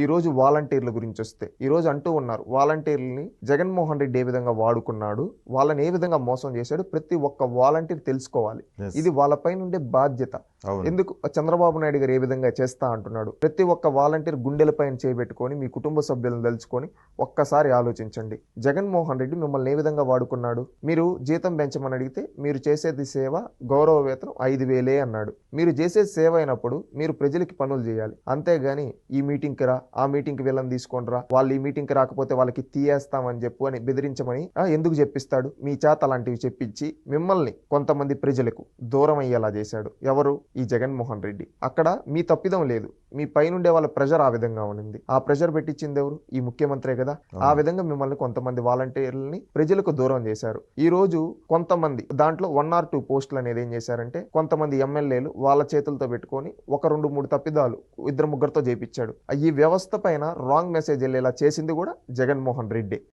ఈ రోజు వాలంటీర్ల గురించి వస్తే ఈ రోజు అంటూ ఉన్నారు వాలంటీర్లని జగన్మోహన్ రెడ్డి ఏ విధంగా వాడుకున్నాడు వాళ్ళని ఏ విధంగా మోసం చేశాడు ప్రతి ఒక్క వాలంటీర్ తెలుసుకోవాలి. ఇది వాళ్ళపైన ఉండే బాధ్యత. ఎందుకు? చంద్రబాబు నాయుడు గారు ఏ విధంగా చేస్తా అంటున్నాడు? ప్రతి ఒక్క వాలంటీర్ గుండెలపైన చేయబెట్టుకొని మీ కుటుంబ సభ్యులను తలుచుకొని ఒక్కసారి ఆలోచించండి. జగన్మోహన్ రెడ్డి మిమ్మల్ని ఏ విధంగా వాడుకున్నాడు? మీరు జీతం పెంచమని అడిగితే మీరు చేసేది సేవ గౌరవ వేతనం ఐదు వేలే అన్నాడు. మీరు చేసే సేవ అయినప్పుడు మీరు ప్రజలకి పనులు చేయాలి. అంతేగాని ఈ మీటింగ్కి రా ఆ మీటింగ్కి వెళ్ళని తీసుకొని రా వాళ్ళు ఈ మీటింగ్కి రాకపోతే వాళ్ళకి తీయేస్తామని చెప్పు అని బెదిరించమని ఎందుకు చెప్పిస్తాడు? మీ చేత అలాంటివి చెప్పించి మిమ్మల్ని కొంతమంది ప్రజలకు దూరం అయ్యేలా చేశాడు ఎవరు? ఈ జగన్మోహన్ రెడ్డి. అక్కడ మీ తప్పిదం లేదు. మీ పైనుండే వాళ్ళ ప్రెజర్ ఆ విధంగా ఉండింది. ఆ ప్రెజర్ పెట్టించింది ఎవరు? ఈ ముఖ్యమంత్రే కదా. ఆ విధంగా మిమ్మల్ని కొంతమంది వాలంటీర్లని ప్రజలకు దూరం చేశారు. ఈ రోజు కొంతమంది దాంట్లో వన్ ఆర్ టూ పోస్టులు అనేది ఏం చేశారంటే కొంతమంది ఎమ్మెల్యేలు వాళ్ళ చేతులతో పెట్టుకొని ఒక రెండు మూడు తప్పిదాలు ఇద్దరు ముగ్గురితో చేపించాడు. ఈ వ్యవస్థ పైన రాంగ్ మెసేజ్ వెళ్ళేలా చేసింది కూడా జగన్మోహన్ రెడ్డి.